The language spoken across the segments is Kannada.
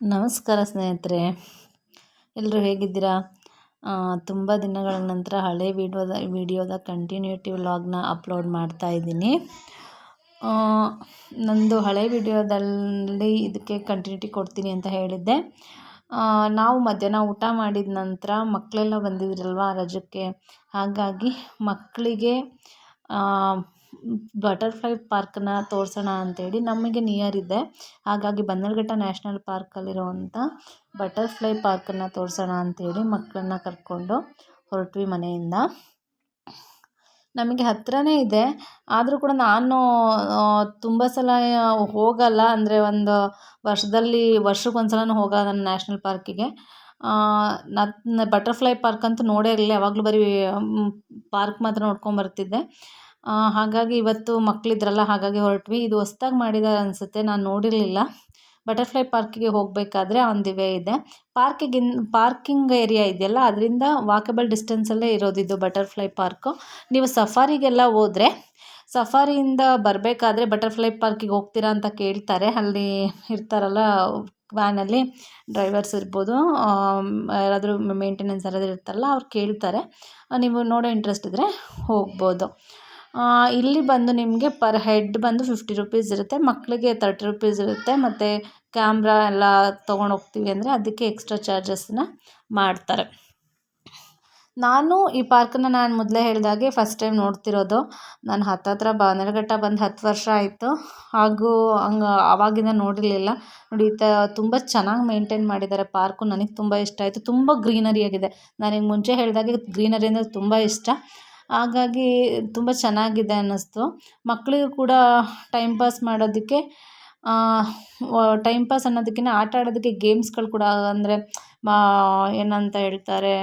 ನಮಸ್ಕಾರ ಸ್ನೇಹಿತರೆ. ಎಲ್ಲರೂ ಹೇಗಿದ್ದೀರಾ? ತುಂಬ ದಿನಗಳ ನಂತರ ಹಳೆ ವಿಡಿಯೋದ ವಿಡಿಯೋದ ಕಂಟಿನ್ಯೂಟಿ ವ್ಲಾಗ್ನ ಅಪ್ಲೋಡ್ ಮಾಡ್ತಾ ಇದ್ದೀನಿ. ನಂದು ಹಳೆ ವಿಡಿಯೋದಲ್ಲಿ ಇದಕ್ಕೆ ಕಂಟಿನ್ಯೂಟಿ ಕೊಡ್ತೀನಿ ಅಂತ ಹೇಳಿದ್ದೆ. ನಾವು ಮಧ್ಯಾಹ್ನ ಊಟ ಮಾಡಿದ ನಂತರ ಮಕ್ಕಳೆಲ್ಲ ಬಂದಿದ್ರಲ್ವ ರಜಕ್ಕೆ? ಹಾಗಾಗಿ ಮಕ್ಕಳಿಗೆ ಬಟರ್ಫ್ಲೈ ಪಾರ್ಕನ್ನ ತೋರಿಸೋಣ ಅಂತೇಳಿ ನಮಗೆ ನಿಯರ್ ಇದೆ. ಹಾಗಾಗಿ ಬನ್ನೇರುಘಟ್ಟ ನ್ಯಾಷನಲ್ ಪಾರ್ಕಲ್ಲಿರುವಂಥ ಬಟರ್ಫ್ಲೈ ಪಾರ್ಕನ್ನು ತೋರಿಸೋಣ ಅಂತೇಳಿ ಮಕ್ಕಳನ್ನ ಕರ್ಕೊಂಡು ಹೊರಟ್ವಿ ಮನೆಯಿಂದ. ನಮಗೆ ಹತ್ತಿರನೇ ಇದೆ. ಆದರೂ ಕೂಡ ನಾನು ತುಂಬ ಸಲ ಹೋಗಲ್ಲ. ಅಂದರೆ ಒಂದು ವರ್ಷದಲ್ಲಿ, ವರ್ಷಕ್ಕೆ ಸಲನೂ ಹೋಗಲ್ಲ ನಾನು ನ್ಯಾಷನಲ್ ಪಾರ್ಕಿಗೆ. ನಾನು ಬಟರ್ಫ್ಲೈ ಪಾರ್ಕ್ ಅಂತೂ ನೋಡೇ ಇರಲಿಲ್ಲ. ಯಾವಾಗಲೂ ಬರೀ ಪಾರ್ಕ್ ಮಾತ್ರ ನೋಡ್ಕೊಂಬರ್ತಿದ್ದೆ ಹಾಗಾಗಿ ಇವತ್ತು ಮಕ್ಕಳಿದ್ರಲ್ಲ ಹಾಗಾಗಿ ಹೊರಟ್ವಿ. ಇದು ಹೊಸ್ದಾಗಿ ಮಾಡಿದ್ದಾರೆ ಅನಿಸುತ್ತೆ, ನಾನು ನೋಡಿರಲಿಲ್ಲ. ಬಟರ್ಫ್ಲೈ ಪಾರ್ಕಿಗೆ ಹೋಗಬೇಕಾದ್ರೆ ಆನ್ ದಿ ವೇ ಇದೆ. ಪಾರ್ಕಿಗಿನ್, ಪಾರ್ಕಿಂಗ್ ಏರಿಯಾ ಇದೆಯಲ್ಲ, ಅದರಿಂದ ವಾಕಬಲ್ ಡಿಸ್ಟೆನ್ಸಲ್ಲೇ ಇರೋದಿದ್ದು ಬಟರ್ಫ್ಲೈ ಪಾರ್ಕು. ನೀವು ಸಫಾರಿಗೆಲ್ಲ ಹೋದರೆ, ಸಫಾರಿಯಿಂದ ಬರಬೇಕಾದ್ರೆ ಬಟರ್ಫ್ಲೈ ಪಾರ್ಕಿಗೆ ಹೋಗ್ತೀರಾ ಅಂತ ಕೇಳ್ತಾರೆ. ಅಲ್ಲಿ ಇರ್ತಾರಲ್ಲ, ವ್ಯಾನಲ್ಲಿ ಡ್ರೈವರ್ಸ್ ಇರ್ಬೋದು ಯಾರಾದರೂ ಮೇಂಟೆನೆನ್ಸ್ ಯಾರಾದರೂ ಇರ್ತಾರಲ್ಲ, ಅವ್ರು ಕೇಳ್ತಾರೆ. ನೀವು ನೋಡೋ ಇಂಟ್ರೆಸ್ಟ್ ಇದ್ದರೆ ಹೋಗ್ಬೋದು. ಇಲ್ಲಿ ಬಂದು ನಿಮಗೆ ಪರ್ ಹೆಡ್ ಬಂದು ಫಿಫ್ಟಿ ರುಪೀಸ್ ಇರುತ್ತೆ ಮಕ್ಕಳಿಗೆ ತರ್ಟಿ ರುಪೀಸ್ ಇರುತ್ತೆ, ಮತ್ತು ಕ್ಯಾಮ್ರಾ ಎಲ್ಲ ತೊಗೊಂಡು ಹೋಗ್ತೀವಿ ಅಂದರೆ ಅದಕ್ಕೆ ಎಕ್ಸ್ಟ್ರಾ ಚಾರ್ಜಸ್ನ ಮಾಡ್ತಾರೆ. ನಾನು ಈ ಪಾರ್ಕನ್ನು ನಾನು ಮೊದಲೇ ಹೇಳಿದಾಗೆ ಫಸ್ಟ್ ಟೈಮ್ ನೋಡ್ತಿರೋದು. ನಾನು ಹತ್ತತ್ರ ಬನ್ನೇರುಘಟ್ಟ ಬಂದು ಹತ್ತು ವರ್ಷ ಆಯಿತು. ಹಾಗೂ ಹಂಗೆ ಆವಾಗಿಂದ ನೋಡಿರಲಿಲ್ಲ. ನೋಡಿ ತ ತುಂಬ ಚೆನ್ನಾಗಿ ಮೇಂಟೈನ್ ಮಾಡಿದ್ದಾರೆ ಪಾರ್ಕು ನನಗೆ ತುಂಬ ಇಷ್ಟ ಆಯಿತು. ತುಂಬ ಗ್ರೀನರಿ ಆಗಿದೆ. ನನಗೆ ಮುಂಚೆ ಹೇಳಿದಾಗೆ ಗ್ರೀನರಿ ಅಂದರೆ ತುಂಬ ಇಷ್ಟ. ಹಾಗಾಗಿ ತುಂಬ ಚೆನ್ನಾಗಿದೆ ಅನ್ನಿಸ್ತು. ಮಕ್ಕಳಿಗೂ ಕೂಡ ಟೈಮ್ ಪಾಸ್ ಮಾಡೋದಕ್ಕೆ ಟೈಮ್ ಪಾಸ್ ಅನ್ನೋದಕ್ಕಿಂತ ಆಟ ಆಡೋದಕ್ಕೆ ಗೇಮ್ಸ್ಗಳು ಕೂಡ ಅಂದರೆ ಏನಂತ ಹೇಳ್ತಾರೆ,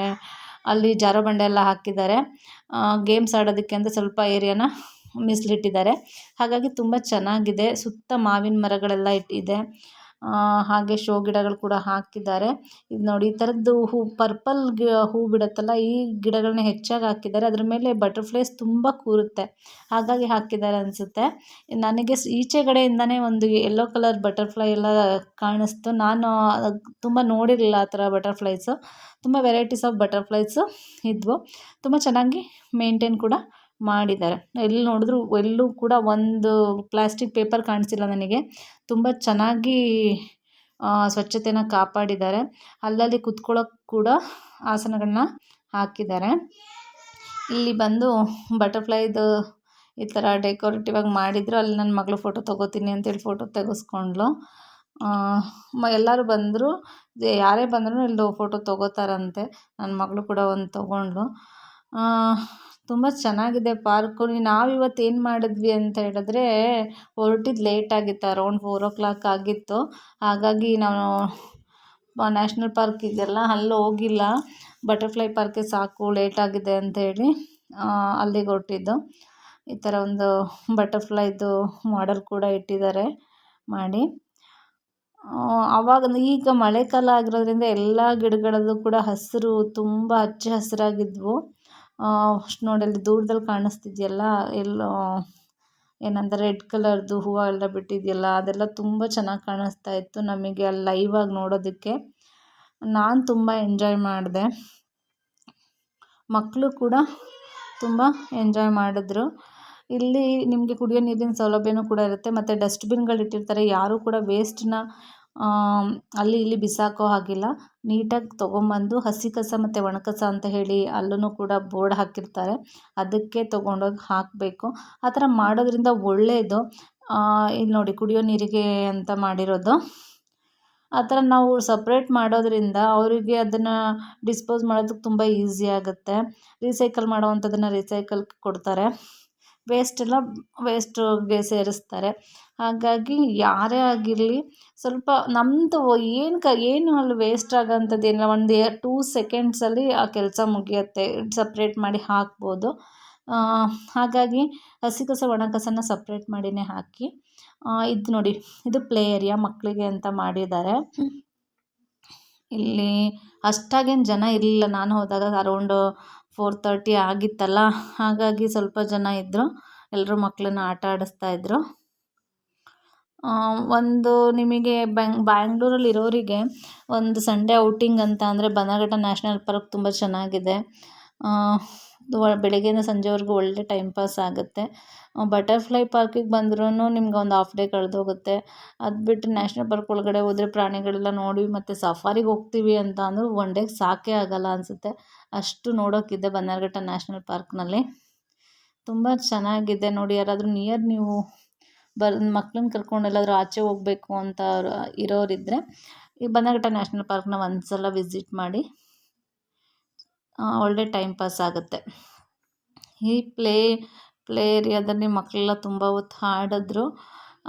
ಅಲ್ಲಿ ಜಾರುಬಂಡೆ ಎಲ್ಲ ಹಾಕಿದ್ದಾರೆ. ಗೇಮ್ಸ್ ಆಡೋದಕ್ಕೆ ಅಂತ ಸ್ವಲ್ಪ ಏರಿಯಾನ ಮೀಸಲಿಟ್ಟಿದ್ದಾರೆ. ಹಾಗಾಗಿ ತುಂಬ ಚೆನ್ನಾಗಿದೆ. ಸುತ್ತ ಮಾವಿನ ಮರಗಳೆಲ್ಲ ಇಟ್ಟಿದೆ ಹಾಗೆ ಶೋ ಗಿಡಗಳು ಕೂಡ ಹಾಕಿದ್ದಾರೆ. ಇದು ನೋಡಿ, ಈ ಥರದ್ದು ಹೂ ಪರ್ಪಲ್ ಹೂ ಬಿಡುತ್ತಲ್ಲ, ಈ ಗಿಡಗಳನ್ನ ಹೆಚ್ಚಾಗಿ ಹಾಕಿದ್ದಾರೆ. ಅದ್ರ ಮೇಲೆ ಬಟರ್ಫ್ಲೈಸ್ ತುಂಬ ಕೂರುತ್ತೆ. ಹಾಗಾಗಿ ಹಾಕಿದ್ದಾರೆ ಅನಿಸುತ್ತೆ. ನನಗೆ ಈಚೆ ಈಚೆಗಡೆಯಿಂದನೇ ಒಂದು ಯೆಲ್ಲೋ ಕಲರ್ ಬಟರ್ಫ್ಲೈ ಎಲ್ಲ ಕಾಣಿಸ್ತು. ನಾನು ತುಂಬ ನೋಡಿರಲಿಲ್ಲ ಆ ಥರ ಬಟರ್ಫ್ಲೈಸು ತುಂಬ ವೆರೈಟೀಸ್ ಆಫ್ ಬಟರ್ಫ್ಲೈಸು ಇದ್ವು. ತುಂಬ ಚೆನ್ನಾಗಿ ಮೇಂಟೈನ್ ಕೂಡ ಮಾಡಿದ್ದಾರೆ. ಎಲ್ಲಿ ನೋಡಿದ್ರು ಎಲ್ಲೂ ಕೂಡ ಒಂದು ಪ್ಲಾಸ್ಟಿಕ್ ಪೇಪರ್ ಕಾಣಿಸಿಲ್ಲ ನನಗೆ. ತುಂಬ ಚೆನ್ನಾಗಿ ಸ್ವಚ್ಛತೆನ ಕಾಪಾಡಿದ್ದಾರೆ. ಅಲ್ಲಲ್ಲಿ ಕುತ್ಕೊಳ್ಳೋಕೆ ಕೂಡ ಆಸನಗಳನ್ನ ಹಾಕಿದ್ದಾರೆ. ಇಲ್ಲಿ ಬಂದು ಬಟರ್ಫ್ಲೈದು ಈ ಥರ ಡೆಕೋರೇಟಿವ್ ಆಗಿ ಮಾಡಿದ್ರು. ಅಲ್ಲಿ ನನ್ನ ಮಗಳು ಫೋಟೋ ತೊಗೋತೀನಿ ಅಂತೇಳಿ ಫೋಟೋ ತೆಗೆಸ್ಕೊಂಡ್ಳು. ಮ, ಎಲ್ಲರೂ ಬಂದರು. ಯಾರೇ ಬಂದ್ರೂ ಇಲ್ಲಿ ಫೋಟೋ ತೊಗೋತಾರಂತೆ. ನನ್ನ ಮಗಳು ಕೂಡ ಒಂದು ತೊಗೊಂಡ್ಳು. ತುಂಬ ಚೆನ್ನಾಗಿದೆ ಪಾರ್ಕು. ನಾವಿವತ್ತು ಏನು ಮಾಡಿದ್ವಿ ಅಂತ ಹೇಳಿದ್ರೆ, ಹೊರ್ಟಿದ್ದು ಲೇಟ್ ಆಗಿತ್ತು ಅರೌಂಡ್ ಫೋರ್ ಓ ಕ್ಲಾಕ್ ಆಗಿತ್ತು. ಹಾಗಾಗಿ ನಾವು ನ್ಯಾಷ್ನಲ್ ಪಾರ್ಕ್ ಇದೆಯಲ್ಲ ಅಲ್ಲಿ ಹೋಗಿಲ್ಲ. ಬಟರ್ಫ್ಲೈ ಪಾರ್ಕೇ ಸಾಕು ಲೇಟ್ ಆಗಿದೆ ಅಂತ ಹೇಳಿ ಅಲ್ಲಿಗೆ ಹೊರಟಿದ್ದು. ಈ ಥರ ಒಂದು ಬಟರ್ಫ್ಲೈದು ಮಾಡೆಲ್ ಕೂಡ ಇಟ್ಟಿದ್ದಾರೆ ಮಾಡಿ. ಆವಾಗ ಈಗ ಮಳೆಗಾಲ ಆಗಿರೋದ್ರಿಂದ ಎಲ್ಲ ಗಿಡಗಳಲ್ಲೂ ಕೂಡ ಹಸಿರು, ತುಂಬ ಹಚ್ಚ ಹಸಿರಾಗಿದ್ವು. ಅಷ್ಟು ನೋಡಿ ದೂರದಲ್ಲಿ ಕಾಣಿಸ್ತಿದೆಯಲ್ಲ, ಎಲ್ಲೋ, ಏನಂದರೆ ರೆಡ್ ಕಲರ್ದು ಹೂವು ಎಲ್ಲ ಬಿಟ್ಟಿದೆಯಲ್ಲ, ಅದೆಲ್ಲ ತುಂಬ ಚೆನ್ನಾಗಿ ಕಾಣಿಸ್ತಾ ಇತ್ತು ನಮಗೆ ಅಲ್ಲಿ ಲೈವಾಗಿ ನೋಡೋದಕ್ಕೆ. ನಾನು ತುಂಬ ಎಂಜಾಯ್ ಮಾಡಿದೆ. ಮಕ್ಕಳು ಕೂಡ ತುಂಬ ಎಂಜಾಯ್ ಮಾಡಿದ್ರು. ಇಲ್ಲಿ ನಿಮಗೆ ಕುಡಿಯೋ ನೀರಿನ ಸೌಲಭ್ಯನೂ ಕೂಡ ಇರುತ್ತೆ, ಮತ್ತು ಡಸ್ಟ್ಬಿನ್ಗಳು ಇಟ್ಟಿರ್ತಾರೆ ಯಾರೂ ಕೂಡ ವೇಸ್ಟನ್ನ ಅಲ್ಲಿ ಇಲ್ಲಿ ಬಿಸಾಕೋ ಹಾಗಿಲ್ಲ. ನೀಟಾಗಿ ತೊಗೊಂಬಂದು ಹಸಿ ಕಸ ಮತ್ತು ಒಣ ಕಸ ಅಂತ ಹೇಳಿ ಅಲ್ಲೂ ಕೂಡ ಬೋರ್ಡ್ ಹಾಕಿರ್ತಾರೆ. ಅದಕ್ಕೆ ತೊಗೊಂಡೋಗಿ ಹಾಕಬೇಕು. ಆ ಥರ ಮಾಡೋದರಿಂದ ಒಳ್ಳೆಯದು ಇಲ್ಲಿ ನೋಡಿ ಕುಡಿಯೋ ನೀರಿಗೆ ಅಂತ ಮಾಡಿರೋದು. ಆ ಥರ ನಾವು ಸಪ್ರೇಟ್ ಮಾಡೋದರಿಂದ ಅವರಿಗೆ ಅದನ್ನು ಡಿಸ್ಪೋಸ್ ಮಾಡೋದಕ್ಕೆ ತುಂಬ ಈಸಿ ಆಗುತ್ತೆ. ರೀಸೈಕಲ್ ಮಾಡೋವಂಥದ್ದನ್ನು ರೀಸೈಕಲ್ಗೆ ಕೊಡ್ತಾರೆ. ವೇಸ್ಟೆಲ್ಲ ವೇಸ್ಟ್ಗೆ ಸೇರಿಸ್ತಾರೆ. ಹಾಗಾಗಿ ಯಾರೇ ಆಗಿರಲಿ ಸ್ವಲ್ಪ ನಮ್ಮದು ಏನು ಕ ಏನು ಅಲ್ಲಿ ವೇಸ್ಟ್ ಆಗೋಂಥದ್ದು ಏನಿಲ್ಲ ಒಂದು ಟೂ ಸೆಕೆಂಡ್ಸಲ್ಲಿ ಆ ಕೆಲಸ ಮುಗಿಯುತ್ತೆ ಸಪ್ರೇಟ್ ಮಾಡಿ ಹಾಕ್ಬೋದು. ಹಾಗಾಗಿ ಹಸಿ ಕಸ ಒಣ ಕಸನ ಸಪ್ರೇಟ್ ಮಾಡಿಯೇ ಹಾಕಿ. ಇದು ನೋಡಿ ಇದು ಪ್ಲೇ ಏರಿಯಾ ಮಕ್ಕಳಿಗೆ ಅಂತ ಮಾಡಿದ್ದಾರೆ. ಇಲ್ಲಿ ಅಷ್ಟಾಗೇನು ಜನ ಇರಲಿಲ್ಲ. ನಾನು ಹೋದಾಗ ಅರೌಂಡು ಫೋರ್ ತರ್ಟಿ ಆಗಿತ್ತಲ್ಲ, ಹಾಗಾಗಿ ಸ್ವಲ್ಪ ಜನ ಇದ್ದರು ಎಲ್ಲರೂ ಮಕ್ಕಳನ್ನ ಆಟ ಆಡಿಸ್ತಾ ಇದ್ದರು ಒಂದು ನಿಮಗೆ ಬೆಂಗ್ ಬ್ಯಾಂಗ್ಳೂರಲ್ಲಿ ಇರೋರಿಗೆ ಒಂದು ಸಂಡೇ ಔಟಿಂಗ್ ಅಂತ ಅಂದರೆ ಬನ್ನಘಟ್ಟ ನ್ಯಾಷನಲ್ ಪಾರ್ಕ್ ತುಂಬ ಚೆನ್ನಾಗಿದೆ. ಬೆಳಗ್ಗೆಯಿಂದ ಸಂಜೆವರೆಗೂ ಒಳ್ಳೆ ಟೈಮ್ ಪಾಸ್ ಆಗುತ್ತೆ. ಬಟರ್ಫ್ಲೈ ಪಾರ್ಕಿಗೆ ಬಂದ್ರೂ ನಿಮ್ಗೆ ಒಂದು ಹಾಫ್ ಡೇ ಕಳೆದೋಗುತ್ತೆ. ಅದು ಬಿಟ್ಟು ನ್ಯಾಷನಲ್ ಪಾರ್ಕ್ ಒಳಗಡೆ ಹೋದರೆ ಪ್ರಾಣಿಗಳೆಲ್ಲ ನೋಡಿ ಮತ್ತು ಸಫಾರಿಗೆ ಹೋಗ್ತೀವಿ ಅಂತ ಅಂದರೂ ಒನ್ ಡೇಗೆ ಸಾಕೇ ಆಗೋಲ್ಲ ಅನಿಸುತ್ತೆ. ಅಷ್ಟು ನೋಡೋಕ್ಕಿದೆ ಬನ್ನರ್ಘಟ್ಟ ನ್ಯಾಷನಲ್ ಪಾರ್ಕ್ನಲ್ಲಿ. ತುಂಬ ಚೆನ್ನಾಗಿದೆ ನೋಡಿ, ಯಾರಾದರೂ ನಿಯರ್ ನೀವು ಬರ್, ಮಕ್ಳನ್ನ ಕರ್ಕೊಂಡು ಎಲ್ಲಾದರೂ ಆಚೆ ಹೋಗ್ಬೇಕು ಅಂತ ಇರೋರಿದ್ದರೆ ಈ ಬನ್ನಘಟ್ಟ ನ್ಯಾಷನಲ್ ಪಾರ್ಕ್ನ ಒಂದು ಸಲ ವಿಸಿಟ್ ಮಾಡಿ. ಒಳ್ಳೆ ಟೈಮ್ ಪಾಸ್ ಆಗುತ್ತೆ. ಈ ಪ್ಲೇ ಪ್ಲೇ ಏರಿಯಾದಲ್ಲಿ ಮಕ್ಕಳೆಲ್ಲ ತುಂಬ ಹೊತ್ತು ಹಾಡಿದ್ರು.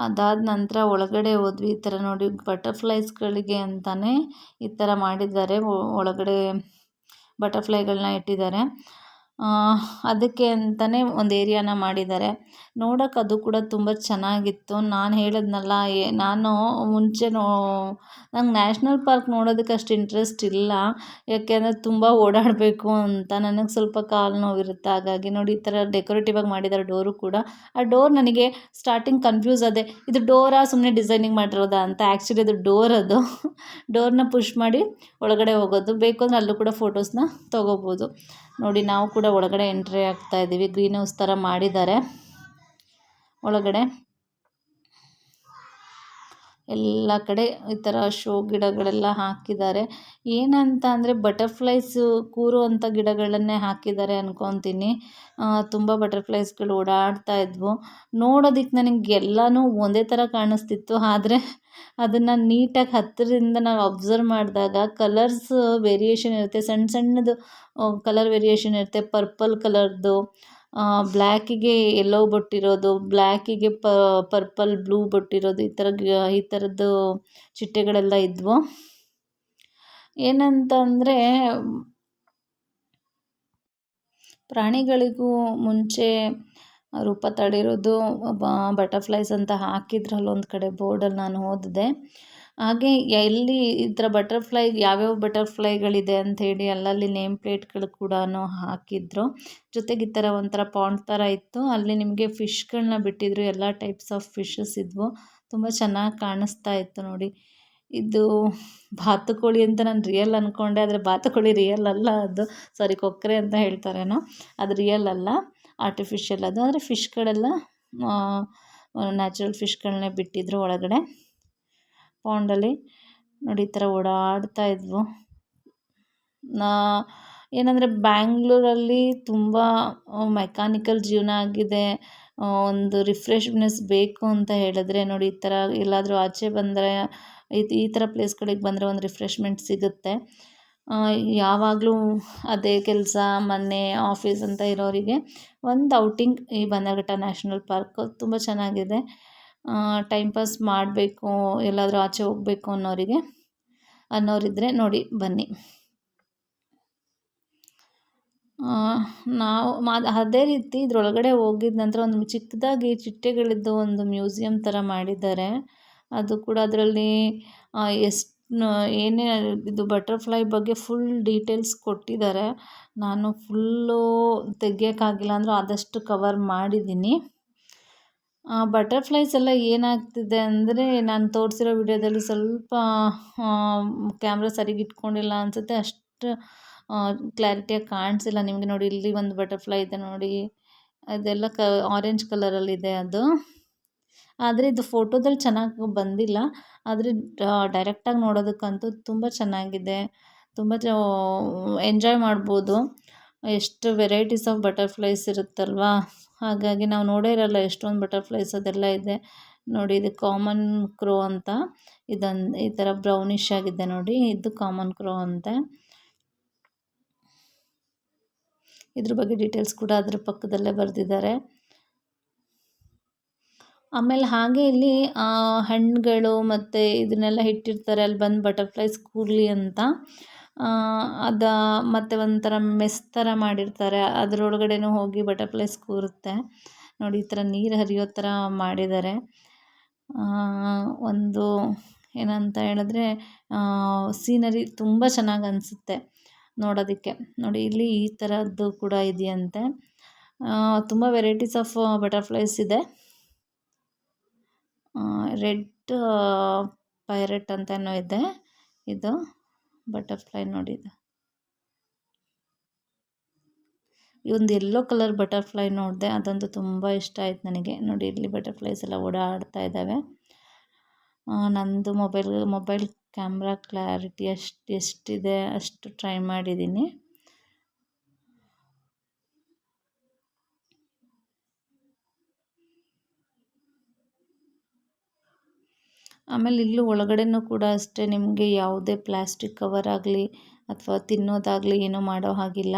ಅದಾದ ನಂತರ ಒಳಗಡೆ ಹೋದ್ವಿ ಈ ಥರ ನೋಡಿ, ಬಟರ್ಫ್ಲೈಸ್ಗಳಿಗೆ ಅಂತಲೇ ಈ ಥರ ಮಾಡಿದ್ದಾರೆ. ಒಳಗಡೆ ಬಟರ್ಫ್ಲೈಗಳನ್ನ ಇಟ್ಟಿದ್ದಾರೆ. ಅದಕ್ಕೆ ಅಂತಲೇ ಒಂದು ಏರಿಯಾನ ಮಾಡಿದ್ದಾರೆ. ನೋಡೋಕೆ ಅದು ಕೂಡ ತುಂಬ ಚೆನ್ನಾಗಿತ್ತು. ನಾನು ಹೇಳಿದ್ನಲ್ಲ, ಏ, ನಾನು ಮುಂಚೆ ನೋ, ನಂಗೆ ನ್ಯಾಷ್ನಲ್ ಪಾರ್ಕ್ ನೋಡೋದಕ್ಕೆ ಅಷ್ಟು ಇಂಟ್ರೆಸ್ಟ್ ಇಲ್ಲ. ಯಾಕೆಂದರೆ ತುಂಬ ಓಡಾಡಬೇಕು ಅಂತ ನನಗೆ ಸ್ವಲ್ಪ ಕಾಲು ನೋವಿರುತ್ತೆ. ಹಾಗಾಗಿ ನೋಡಿ, ಈ ಥರ ಡೆಕೋರೇಟಿವ್ ಆಗಿ ಮಾಡಿದ್ದಾರೆ ಡೋರು ಕೂಡ. ಆ ಡೋರ್ ನನಗೆ ಸ್ಟಾರ್ಟಿಂಗ್ ಕನ್ಫ್ಯೂಸ್ ಆದೆ. ಇದು ಡೋರಾ ಸುಮ್ಮನೆ ಡಿಸೈನಿಂಗ್ ಮಾಡಿರೋದಾ ಅಂತ. ಆ್ಯಕ್ಚುಲಿ ಅದು ಡೋರ್ ಅದು. ಡೋರ್ನ ಪುಷ್ ಮಾಡಿ ಒಳಗಡೆ ಹೋಗೋದು. ಬೇಕು ಅಂದರೆ ಅಲ್ಲೂ ಕೂಡ ಫೋಟೋಸ್ನ ತೊಗೋಬೋದು. ನೋಡಿ ನಾವು ಕೂಡ ಒಳಗಡೆ ಎಂಟ್ರಿ ಆಗ್ತಾ ಇದ್ದೀವಿ. ಗ್ರೀನ್ ಹೌಸ್ ಥರ ಮಾಡಿದ್ದಾರೆ. ಒಳಗಡೆ ಎಲ್ಲ ಕಡೆ ಈ ಥರ ಶೋ ಗಿಡಗಳೆಲ್ಲ ಹಾಕಿದ್ದಾರೆ. ಏನಂತ ಅಂದರೆ ಬಟರ್ಫ್ಲೈಸು ಕೂರುವಂಥ ಗಿಡಗಳನ್ನೇ ಹಾಕಿದ್ದಾರೆ ಅಂದ್ಕೊತೀನಿ ತುಂಬ ಬಟರ್ಫ್ಲೈಸ್ಗಳು ಓಡಾಡ್ತಾ ಇದ್ವು. ನೋಡೋದಕ್ಕೆ ನನಗೆ ಎಲ್ಲನೂ ಒಂದೇ ಥರ ಕಾಣಿಸ್ತಿತ್ತು. ಆದರೆ ಅದನ್ನು ನೀಟಾಗಿ ಹತ್ತಿರದಿಂದ ನಾವು ಅಬ್ಸರ್ವ್ ಮಾಡಿದಾಗ ಕಲರ್ಸ್ ವೇರಿಯೇಷನ್ ಇರುತ್ತೆ. ಸಣ್ಣ ಸಣ್ಣದು ಕಲರ್ ವೇರಿಯೇಷನ್ ಇರುತ್ತೆ. ಪರ್ಪಲ್ ಕಲರ್ದು ಬ್ಲ್ಯಾಕಿಗೆ ಎಲ್ಲೋ ಬೊಟ್ಟಿರೋದು, ಬ್ಲ್ಯಾಕಿಗೆ ಪರ್ಪಲ್, ಬ್ಲೂ ಬೊಟ್ಟಿರೋದು, ಈ ಥರ ಈ ಥರದ್ದು ಚಿಟ್ಟೆಗಳೆಲ್ಲ ಇದ್ವು. ಏನಂತ ಅಂದರೆ ಪ್ರಾಣಿಗಳಿಗೂ ಮುಂಚೆ ರೂಪ ತಡೆಯೋದು ಬಟರ್ಫ್ಲೈಸ್ ಅಂತ ಹಾಕಿದ್ರು ಅಲ್ಲೊಂದು ಕಡೆ ಬೋರ್ಡಲ್ಲಿ ನಾನು ಓದಿದೆ. ಹಾಗೆ ಎಲ್ಲಿ ಈ ಥರ ಬಟರ್ಫ್ಲೈ ಯಾವ್ಯಾವ ಬಟರ್ಫ್ಲೈಗಳಿದೆ ಅಂಥೇಳಿ ಅಲ್ಲಲ್ಲಿ ನೇಮ್ ಪ್ಲೇಟ್ಗಳು ಕೂಡ ಹಾಕಿದ್ರು. ಜೊತೆಗೆ ಈ ಥರ ಒಂಥರ ಪಾಂಡ್ ಥರ ಇತ್ತು. ಅಲ್ಲಿ ನಿಮಗೆ ಫಿಶ್ಗಳನ್ನ ಬಿಟ್ಟಿದ್ರು. ಎಲ್ಲ ಟೈಪ್ಸ್ ಆಫ್ ಫಿಶಸ್ ಇದ್ವು. ತುಂಬ ಚೆನ್ನಾಗಿ ಕಾಣಿಸ್ತಾ ಇತ್ತು ನೋಡಿ. ಇದು ಬಾತುಕೋಳಿ ಅಂತ ನಾನು ರಿಯಲ್ ಅಂದ್ಕೊಂಡೆ ಆದರೆ ಬಾತುಕೋಳಿ ರಿಯಲ್ ಅಲ್ಲ ಅದು. ಸಾರಿ ಕೊಕ್ಕರೆ ಅಂತ ಹೇಳ್ತಾರೇನೋ. ಅದು ರಿಯಲ್ ಅಲ್ಲ. ಆರ್ಟಿಫಿಷಿಯಲ್ ಅದು. ಆದರೆ ಫಿಶ್ಗಳೆಲ್ಲ ನ್ಯಾಚುರಲ್ ಫಿಶ್ಗಳನ್ನೇ ಬಿಟ್ಟಿದ್ರು ಒಳಗಡೆ. ಪಾಂಡಲ್ಲಿ ನೋಡಿ ಈ ಥರ ಓಡಾಡ್ತಾ ಇದ್ವು. ನಾ ಏನಂದರೆ ಬ್ಯಾಂಗ್ಳೂರಲ್ಲಿ ತುಂಬ ಮೆಕ್ಯಾನಿಕಲ್ ಜೀವನ ಆಗಿದೆ. ಒಂದು ರಿಫ್ರೆಶ್ನೆಸ್ ಬೇಕು ಅಂತ ಹೇಳಿದ್ರೆ ನೋಡಿ ಈ ಥರ ಎಲ್ಲಾದರೂ ಆಚೆ ಬಂದರೆ, ಈ ಥರ ಪ್ಲೇಸ್ಗಳಿಗೆ ಬಂದರೆ ಒಂದು ರಿಫ್ರೆಶ್ಮೆಂಟ್ ಸಿಗುತ್ತೆ. ಯಾವಾಗಲೂ ಅದೇ ಕೆಲಸ, ಮನೆ, ಆಫೀಸ್ ಅಂತ ಇರೋರಿಗೆ ಒಂದು ಔಟಿಂಗ್ ಈ ಬನ್ನಘಟ್ಟ ನ್ಯಾಷನಲ್ ಪಾರ್ಕ್ ತುಂಬ ಚೆನ್ನಾಗಿದೆ. ಟೈಮ್ ಪಾಸ್ ಮಾಡಬೇಕು, ಎಲ್ಲಾದರೂ ಆಚೆ ಹೋಗಬೇಕು ಅನ್ನೋರಿಗೆ ಅನ್ನೋರಿದ್ದರೆ ನೋಡಿ ಬನ್ನಿ. ನಾವು ಅದೇ ರೀತಿ ಇದರೊಳಗಡೆ ಹೋಗಿದ ನಂತರ ಒಂದು ಚಿಕ್ಕದಾಗಿ ಚಿಟ್ಟೆಗಳಿದ್ದು ಒಂದು ಮ್ಯೂಸಿಯಂ ಥರ ಮಾಡಿದ್ದಾರೆ. ಅದು ಕೂಡ ಅದರಲ್ಲಿ ಎಷ್ಟು ಏನೇ ಇದು ಬಟರ್ಫ್ಲೈ ಬಗ್ಗೆ ಫುಲ್ ಡೀಟೇಲ್ಸ್ ಕೊಟ್ಟಿದ್ದಾರೆ. ನಾನು ಫುಲ್ಲು ತೆಗಿಯೋಕ್ಕಾಗಿಲ್ಲ ಅಂದರೂ ಆದಷ್ಟು ಕವರ್ ಮಾಡಿದ್ದೀನಿ. ಬಟರ್ಫ್ಲೈಸ್ ಎಲ್ಲ ಏನಾಗ್ತಿದೆ ಅಂದರೆ ನಾನು ತೋರಿಸಿರೋ ವಿಡಿಯೋದಲ್ಲಿ ಸ್ವಲ್ಪ ಕ್ಯಾಮ್ರಾ ಸರಿಗೆ ಇಟ್ಕೊಂಡಿಲ್ಲ ಅನಿಸುತ್ತೆ. ಅಷ್ಟು ಕ್ಲಾರಿಟಿಯಾಗಿ ಕಾಣಿಸಿಲ್ಲ. ನಿಮಗೆ ನೋಡಿ, ಇಲ್ಲಿ ಒಂದು ಬಟರ್ಫ್ಲೈ ಇದೆ ನೋಡಿ. ಅದೆಲ್ಲ ಕ ಆರೆಂಜ್ ಕಲರಲ್ಲಿದೆ ಅದು. ಆದರೆ ಇದು ಫೋಟೋದಲ್ಲಿ ಚೆನ್ನಾಗಿ ಬಂದಿಲ್ಲ. ಆದರೆ ಡೈರೆಕ್ಟಾಗಿ ನೋಡೋದಕ್ಕಂತೂ ತುಂಬ ಚೆನ್ನಾಗಿದೆ. ತುಂಬ ಚ ಎಂಜಾಯ್ ಮಾಡ್ಬೋದು. ಎಷ್ಟು ವೆರೈಟೀಸ್ ಆಫ್ ಬಟರ್ಫ್ಲೈಸ್ ಇರುತ್ತಲ್ವಾ? ಹಾಗಾಗಿ ನಾವು ನೋಡೇ ಇರೋಲ್ಲ, ಎಷ್ಟೊಂದು ಬಟರ್ಫ್ಲೈಸ್ ಅದೆಲ್ಲ ಇದೆ. ನೋಡಿ, ಇದು ಕಾಮನ್ ಕ್ರೋ ಅಂತ. ಇದೊಂದು ಈ ಥರ ಬ್ರೌನಿಷ್ ಆಗಿದೆ ನೋಡಿ, ಇದು ಕಾಮನ್ ಕ್ರೋ ಅಂತೆ. ಇದ್ರ ಬಗ್ಗೆ ಡೀಟೇಲ್ಸ್ ಕೂಡ ಅದ್ರ ಪಕ್ಕದಲ್ಲೇ ಬರೆದಿದ್ದಾರೆ. ಆಮೇಲೆ ಹಾಗೆ ಇಲ್ಲಿ ಹಣ್ಣುಗಳು ಮತ್ತು ಇದನ್ನೆಲ್ಲ ಇಟ್ಟಿರ್ತಾರೆ. ಅಲ್ಲಿ ಬಂದು ಬಟರ್ಫ್ಲೈಸ್ ಕೂರಲಿ ಅಂತ. ಅದು ಮತ್ತು ಒಂಥರ ಮೆಸ್ ಥರ ಮಾಡಿರ್ತಾರೆ. ಅದರೊಳಗಡೆನೂ ಹೋಗಿ ಬಟರ್ಫ್ಲೈಸ್ ಕೂರುತ್ತೆ. ನೋಡಿ, ಈ ಥರ ನೀರು ಹರಿಯೋ ಥರ ಮಾಡಿದ್ದಾರೆ. ಒಂದು ಏನಂತ ಹೇಳಿದ್ರೆ ಸೀನರಿ ತುಂಬ ಚೆನ್ನಾಗಿ ಅನಿಸುತ್ತೆ ನೋಡೋದಕ್ಕೆ. ನೋಡಿ, ಇಲ್ಲಿ ಈ ಥರದ್ದು ಕೂಡ ಇದೆಯಂತೆ. ತುಂಬ ವೆರೈಟೀಸ್ ಆಫ್ ಬಟರ್ಫ್ಲೈಸ್ ಇದೆ. ರೆಡ್ ಪೈರೆಟ್ ಅಂತಲೂ ಇದೆ. ಇದು ಬಟರ್ಫ್ಲೈ ನೋಡಿ ಇದು. ಒಂದು ಎಲ್ಲೋ ಕಲರ್ ಬಟರ್ಫ್ಲೈ ನೋಡಿದೆ. ಅದಂತೂ ತುಂಬ ಇಷ್ಟ ಆಯ್ತು ನನಗೆ. ನೋಡಿ, ಇಲ್ಲಿ ಬಟರ್ಫ್ಲೈಸ್ ಎಲ್ಲ ಓಡಾಡ್ತಾ ಇದ್ದಾವೆ. ನಂದು ಮೊಬೈಲ್ ಮೊಬೈಲ್ ಕ್ಯಾಮ್ರಾ ಕ್ಲಾರಿಟಿ ಅಷ್ಟು, ಎಷ್ಟಿದೆ ಅಷ್ಟು ಟ್ರೈ ಮಾಡಿದ್ದೀನಿ. ಆಮೇಲೆ ಇಲ್ಲೂ ಒಳಗಡೆಯೂ ಕೂಡ ಅಷ್ಟೇ ನಿಮಗೆ ಯಾವುದೇ ಪ್ಲಾಸ್ಟಿಕ್ ಕವರ್ ಆಗಲಿ ಅಥವಾ ತಿನ್ನೋದಾಗಲಿ ಏನೂ ಮಾಡೋ ಹಾಗಿಲ್ಲ.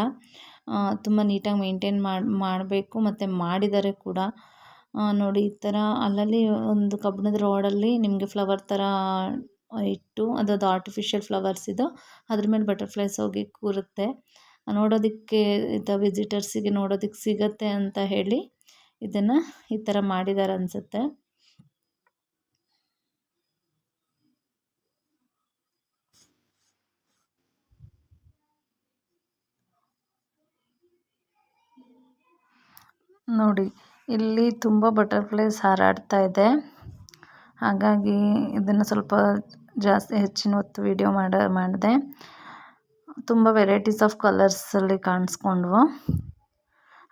ತುಂಬ ನೀಟಾಗಿ ಮೇಂಟೈನ್ ಮಾಡಿ, ಮಾಡಬೇಕು ಮತ್ತು ಮಾಡಿದ್ದಾರೆ ಕೂಡ. ನೋಡಿ ಈ ಥರ ಅಲ್ಲಲ್ಲಿ ಒಂದು ಕಬ್ಬಿಣದ ರೋಡಲ್ಲಿ ನಿಮಗೆ ಫ್ಲವರ್ ಥರ ಇಟ್ಟು ಅದದು ಆರ್ಟಿಫಿಷಿಯಲ್ ಫ್ಲವರ್ಸ್ ಇದು, ಅದ್ರ ಮೇಲೆ ಬಟರ್ಫ್ಲೈಸ್ ಹೋಗಿ ಕೂರುತ್ತೆ. ನೋಡೋದಕ್ಕೆ ಇದ ವಿಸಿಟರ್ಸಿಗೆ ನೋಡೋದಕ್ಕೆ ಸಿಗತ್ತೆ ಅಂತ ಹೇಳಿ ಇದನ್ನು ಈ ಥರ ಮಾಡಿದ್ದಾರೆ ಅನಿಸುತ್ತೆ. ನೋಡಿ, ಇಲ್ಲಿ ತುಂಬ ಬಟರ್ಫ್ಲೈಸ್ ಹಾರಾಡ್ತಾ ಇದೆ. ಹಾಗಾಗಿ ಇದನ್ನು ಸ್ವಲ್ಪ ಜಾಸ್ತಿ ಹೆಚ್ಚಿನ ಹೊತ್ತು ವೀಡಿಯೋ ಮಾಡ, ಮಾಡಿದೆ. ತುಂಬ ವೆರೈಟೀಸ್ ಆಫ್ ಕಲರ್ಸಲ್ಲಿ ಕಾಣಿಸ್ಕೊಂಡ್ವು.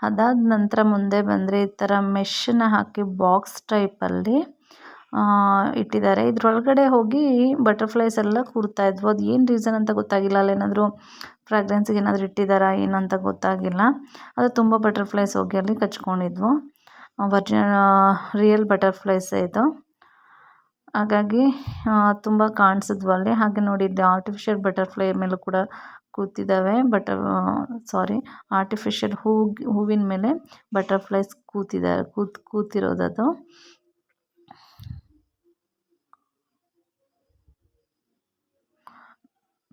ಅದಾದ ನಂತರ ಮುಂದೆ ಬಂದರೆ ಈ ಥರ ಮೆಶ್ಶನ್ನು ಹಾಕಿ ಬಾಕ್ಸ್ ಟೈಪಲ್ಲಿ ಇಟ್ಟಿದ್ದಾರೆ. ಇದರೊಳಗಡೆ ಹೋಗಿ ಬಟರ್ಫ್ಲೈಸ್ ಎಲ್ಲ ಕೂರ್ತಾ ಇದ್ವು. ಅದು ಏನು ರೀಸನ್ ಅಂತ ಗೊತ್ತಾಗಿಲ್ಲ. ಅಲ್ಲೇನಾದರೂ ಫ್ರಾಗ್ರೆನ್ಸಿಗೆ ಏನಾದರೂ ಇಟ್ಟಿದ್ದಾರಾ ಏನಂತ ಗೊತ್ತಾಗಿಲ್ಲ. ಅದು ತುಂಬ ಬಟರ್ಫ್ಲೈಸ್ ಹೋಗಿ ಅಲ್ಲಿ ಕಚ್ಕೊಂಡಿದ್ವು. ಒರ್ಜಿನಲ್ ರಿಯಲ್ ಬಟರ್ಫ್ಲೈಸ್ ಇದು. ಹಾಗಾಗಿ ತುಂಬ ಕಾಣಿಸಿದ್ವು ಅಲ್ಲಿ. ಹಾಗೆ ನೋಡಿದ್ದೆ ಆರ್ಟಿಫಿಷಿಯಲ್ ಬಟರ್ಫ್ಲೈ ಮೇಲೂ ಕೂಡ ಕೂತಿದ್ದಾವೆ. ಬಟ್ ಸಾರಿ ಆರ್ಟಿಫಿಷಿಯಲ್ ಹೂ ಹೂವಿನ ಮೇಲೆ ಬಟರ್ಫ್ಲೈಸ್ ಕೂತಿದ್ದಾರೆ, ಕೂತ್ ಕೂತಿರೋದದು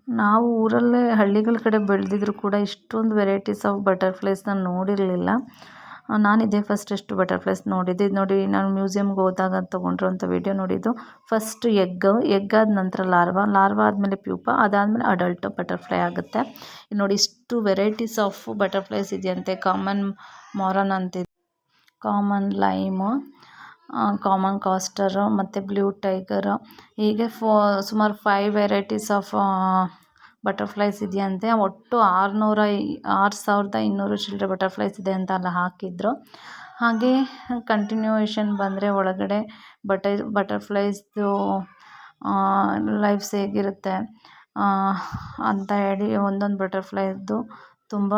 ನಾವು ಊರಲ್ಲೇ ಹಳ್ಳಿಗಳ ಕಡೆ ಬೆಳೆದಿದ್ರು ಕೂಡ ಇಷ್ಟೊಂದು ವೆರೈಟೀಸ್ ಆಫ್ ಬಟರ್ಫ್ಲೈಸ್ನ ನೋಡಿರಲಿಲ್ಲ. ನಾನು ಇದೇ ಫಸ್ಟ್ ಎಷ್ಟು ಬಟರ್ಫ್ಲೈಸ್ ನೋಡಿದ್ದು. ಇದು ನೋಡಿ, ನಾನು ಮ್ಯೂಸಿಯಮ್ಗೆ ಹೋದಾಗ ತೊಗೊಂಡಿರೋಂಥ ವೀಡಿಯೋ ನೋಡಿದ್ದು. ಫಸ್ಟ್ ಎಗ್ ಎಗ್ ಆದ ನಂತರ ಲಾರ್ವಾ ಲಾರ್ವಾ ಆದಮೇಲೆ ಪ್ಯೂಪ ಅದಾದಮೇಲೆ ಅಡಲ್ಟ್ ಬಟರ್ಫ್ಲೈ ಆಗುತ್ತೆ. ನೋಡಿ, ಇಷ್ಟು ವೆರೈಟೀಸ್ ಆಫ್ ಬಟರ್ಫ್ಲೈಸ್ ಇದೆಯಂತೆ. ಕಾಮನ್ ಮಾರನ್ ಅಂತಿದೆ ಕಾಮನ್ ಲೈಮು ಕಾಮನ್ ಕಾಸ್ಟರು ಮತ್ತು ಬ್ಲೂ ಟೈಗರು ಹೀಗೆ ಫೋ ಸುಮಾರು ಫೈವ್ ವೆರೈಟೀಸ್ ಆಫ್ ಬಟರ್ಫ್ಲೈಸ್ ಇದೆಯಂತೆ. ಒಟ್ಟು ಆರುನೂರ ಆರು ಸಾವಿರದ ಇನ್ನೂರು ಚಿಲ್ಲರೆ ಬಟರ್ಫ್ಲೈಸ್ ಇದೆ ಅಂತ ಅಲ್ಲಿ ಹಾಕಿದ್ರು. ಹಾಗೆ ಕಂಟಿನ್ಯೂಯೇಷನ್ ಬಂದರೆ ಒಳಗಡೆ ಬಟ ಬಟರ್ಫ್ಲೈಸ್ದು ಲೈಫ್ಸ್ ಹೇಗಿರುತ್ತೆ ಅಂತ ಹೇಳಿ ಒಂದೊಂದು ಬಟರ್ಫ್ಲೈದು ತುಂಬ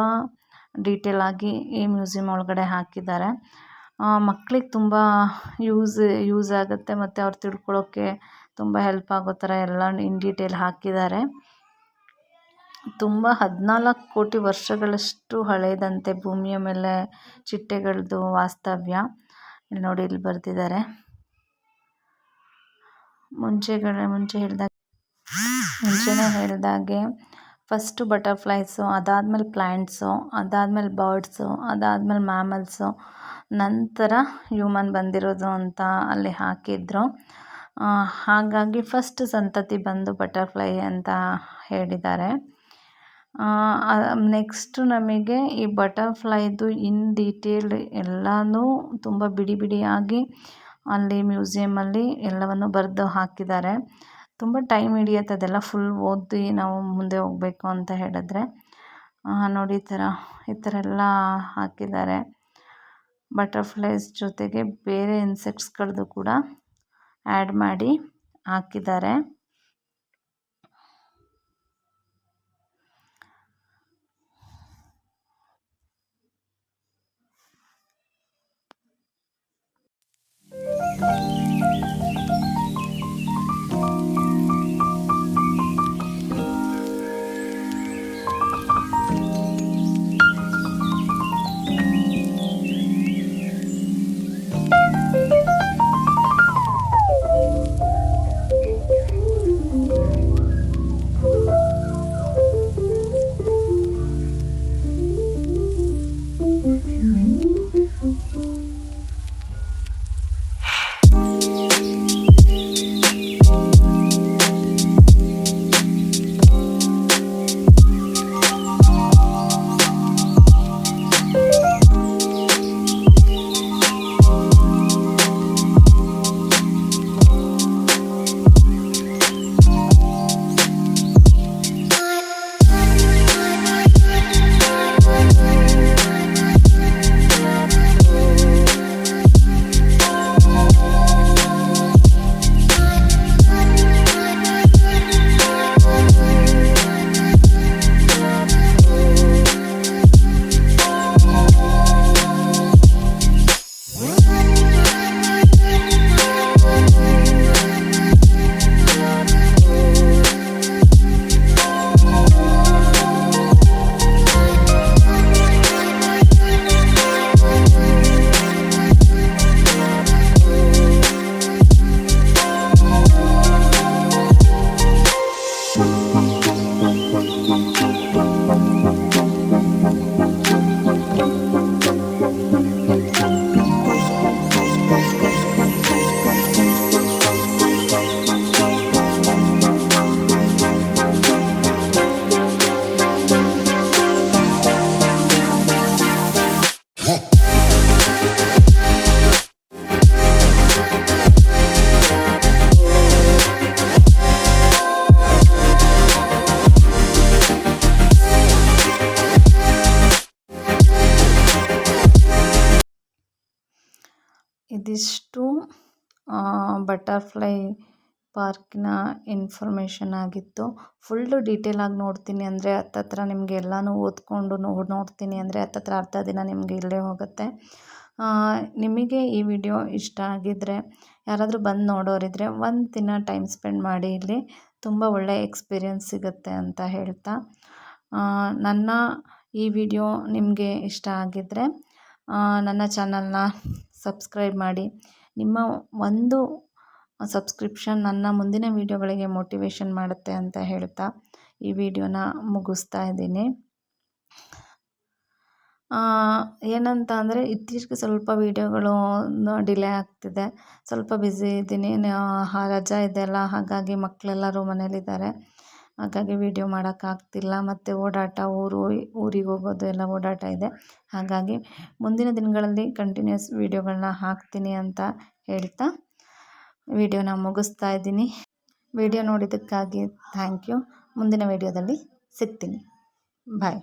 ಡೀಟೇಲಾಗಿ ಈ ಮ್ಯೂಸಿಯಂ ಒಳಗಡೆ ಹಾಕಿದ್ದಾರೆ. ಮಕ್ಳಿಗೆ ತುಂಬ ಯೂಸ್ ಯೂಸ್ ಆಗುತ್ತೆ ಮತ್ತು ಅವ್ರು ತಿಳ್ಕೊಳ್ಳೋಕ್ಕೆ ತುಂಬ ಹೆಲ್ಪ್ ಆಗೋ ಥರ ಎಲ್ಲ ಇನ್ ಡೀಟೇಲ್ ಹಾಕಿದ್ದಾರೆ. ತುಂಬ ಹದಿನಾಲ್ಕು ಕೋಟಿ ವರ್ಷಗಳಷ್ಟು ಹಳೆಯದಂತೆ ಭೂಮಿಯ ಮೇಲೆ ಚಿಟ್ಟೆಗಳದ್ದು ವಾಸ್ತವ್ಯ. ಇಲ್ಲಿ ನೋಡಿ ಇಲ್ಲಿ ಬರೆದಿದ್ದಾರೆ. ಮುಂಚೆಗಳ, ಮುಂಚೆ ಹೇಳಿದಾಗ, ಮುಂಚೆನೇ ಹೇಳಿದಾಗೆ ಫಸ್ಟು ಬಟರ್ಫ್ಲೈಸು ಅದಾದಮೇಲೆ ಪ್ಲ್ಯಾಂಟ್ಸು ಅದಾದಮೇಲೆ ಬರ್ಡ್ಸು ಅದಾದಮೇಲೆ ಮ್ಯಾಮಲ್ಸು ನಂತರ ಹ್ಯೂಮನ್ ಬಂದಿರೋದು ಅಂತ ಅಲ್ಲಿ ಹಾಕಿದ್ರು. ಹಾಗಾಗಿ ಫಸ್ಟ್ ಸಂತತಿ ಬಂದು ಬಟರ್ಫ್ಲೈ ಅಂತ ಹೇಳಿದ್ದಾರೆ. ನೆಕ್ಸ್ಟು ನಮಗೆ ಈ ಬಟರ್ಫ್ಲೈದು ಇನ್ ಡೀಟೇಲ್ಡ್ ಎಲ್ಲನೂ ತುಂಬ ಬಿಡಿ ಬಿಡಿಯಾಗಿ ಅಲ್ಲಿ ಮ್ಯೂಸಿಯಮಲ್ಲಿ ಎಲ್ಲವನ್ನು ಬರೆದು ಹಾಕಿದ್ದಾರೆ. ತುಂಬ ಟೈಮ್ ಹಿಡಿಯುತ್ತೆ ಅದೆಲ್ಲ ಫುಲ್ ಓದಿ ನಾವು ಮುಂದೆ ಹೋಗಬೇಕು ಅಂತ ಹೇಳಿದ್ರೆ. ನೋಡಿ ಈ ಥರ ಈ ಥರ ಎಲ್ಲ ಹಾಕಿದ್ದಾರೆ. ಬಟರ್ಫ್ಲೈಸ್ ಜೊತೆಗೆ ಬೇರೆ ಇನ್ಸೆಕ್ಟ್ಸ್ಗಳದ್ದು ಕೂಡ ಆ್ಯಡ್ ಮಾಡಿ ಹಾಕಿದ್ದಾರೆ. ಬಟರ್ಫ್ಲೈ ಪಾರ್ಕಿನ ಇನ್ಫಾರ್ಮೇಷನ್ ಆಗಿತ್ತು. ಫುಲ್ಲು ಡೀಟೇಲಾಗಿ ನೋಡ್ತೀನಿ ಅಂದರೆ ಹತ್ತತ್ರ ನಿಮಗೆ ಎಲ್ಲನೂ ಓದ್ಕೊಂಡು ನೋಡಿ ನೋಡ್ತೀನಿ ಅಂದರೆ ಹತ್ತತ್ರ ಅರ್ಧ ದಿನ ನಿಮಗೆ ಇಲ್ಲೇ ಹೋಗುತ್ತೆ. ನಿಮಗೆ ಈ ವಿಡಿಯೋ ಇಷ್ಟ ಆಗಿದ್ದರೆ ಯಾರಾದರೂ ಬಂದು ನೋಡೋರಿದ್ದರೆ ಒಂದು ದಿನ ಟೈಮ್ ಸ್ಪೆಂಡ್ ಮಾಡಿ ಇಲ್ಲಿ. ತುಂಬ ಒಳ್ಳೆಯ ಎಕ್ಸ್ಪೀರಿಯನ್ಸ್ ಸಿಗುತ್ತೆ ಅಂತ ಹೇಳ್ತಾ. ನನ್ನ ಈ ವಿಡಿಯೋ ನಿಮಗೆ ಇಷ್ಟ ಆಗಿದ್ದರೆ ನನ್ನ ಚಾನಲ್ನ ಸಬ್ಸ್ಕ್ರೈಬ್ ಮಾಡಿ. ನಿಮ್ಮ ಒಂದು ಸಬ್ಸ್ಕ್ರಿಪ್ಷನ್ ನನ್ನ ಮುಂದಿನ ವೀಡಿಯೋಗಳಿಗೆ ಮೋಟಿವೇಶನ್ ಮಾಡುತ್ತೆ ಅಂತ ಹೇಳ್ತಾ ಈ ವಿಡಿಯೋನ ಮುಗಿಸ್ತಾ ಇದ್ದೀನಿ. ಏನಂತ ಅಂದರೆ ಇತ್ತೀಚೆಗೆ ಸ್ವಲ್ಪ ವೀಡಿಯೋಗಳು ಡಿಲೇ ಆಗ್ತಿದೆ. ಸ್ವಲ್ಪ ಬ್ಯುಸಿ ಇದ್ದೀನಿ. ರಜಾ ಇದೆಯಲ್ಲ ಹಾಗಾಗಿ ಮಕ್ಕಳೆಲ್ಲರೂ ಮನೇಲಿದ್ದಾರೆ. ಹಾಗಾಗಿ ವೀಡಿಯೋ ಮಾಡೋಕ್ಕಾಗ್ತಿಲ್ಲ ಮತ್ತು ಓಡಾಟ, ಊರು, ಊರಿಗೆ ಹೋಗೋದು ಎಲ್ಲ ಓಡಾಟ ಇದೆ. ಹಾಗಾಗಿ ಮುಂದಿನ ದಿನಗಳಲ್ಲಿ ಕಂಟಿನ್ಯೂಸ್ ವೀಡಿಯೋಗಳನ್ನ ಹಾಕ್ತೀನಿ ಅಂತ ಹೇಳ್ತಾ ವಿಡಿಯೋನ ಮುಗಿಸ್ತಾ ಇದ್ದೀನಿ. ವಿಡಿಯೋ ನೋಡಿದ್ದಕ್ಕಾಗಿ ಥ್ಯಾಂಕ್ ಯು ಮುಂದಿನ ವಿಡಿಯೋದಲ್ಲಿ ಸಿಗ್ತೀನಿ. ಬಾಯ್